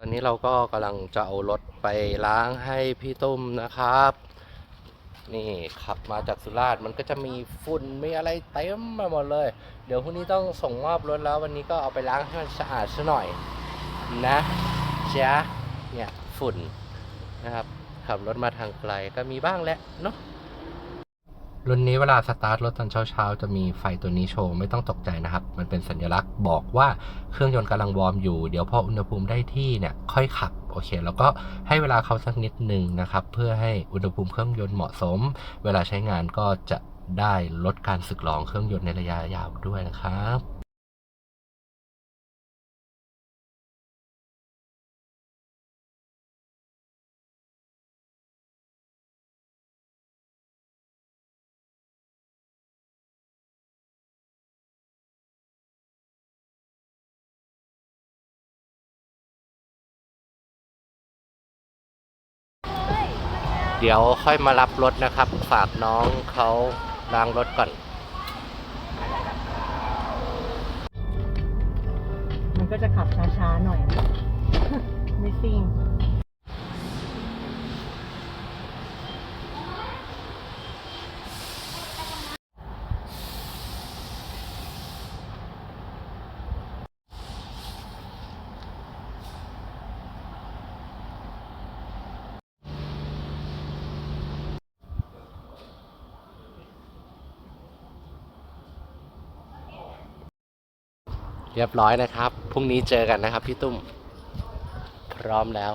ตอนนี้เราก็กำลังจะเอารถไปล้างให้พี่ตุ้มนะครับ นี่ขับมาจากสุราษฎร์มันก็จะมีฝุ่นมีอะไรเต็มไปหมดเลย เดี๋ยวพรุ่งนี้ต้องส่งมอบรถแล้ววันนี้ก็เอาไปล้างให้มันสะอาดซะหน่อยนะจ๊ะเนี่ยฝุ่นนะครับขับรถมาทางไกลก็มีบ้างแหละเนาะ รุ่นนี้เวลาสตาร์ทรถตอนเช้าๆ จะมีไฟตัวนี้โชว์ ไม่ต้องตกใจนะครับ มันเป็นสัญลักษณ์บอกว่าเครื่องยนต์กำลังวอร์มอยู่ เดี๋ยวพออุณหภูมิได้ที่เนี่ยค่อยขับโอเค แล้วก็ให้เวลาเขาสักนิดหนึ่งนะครับ เพื่อให้อุณหภูมิเครื่องยนต์เหมาะสม เวลาใช้งานก็จะได้ลดการสึกหรอของเครื่องยนต์ในระยะยาวด้วยนะครับ เดี๋ยวค่อยมารับรถนะครับ ฝากน้องเขาล้างรถก่อน มันก็จะขับช้าๆหน่อย ไม่ซิ่ง เรียบร้อยนะครับ พรุ่งนี้เจอกันนะครับพี่ตุ้ม พร้อมแล้ว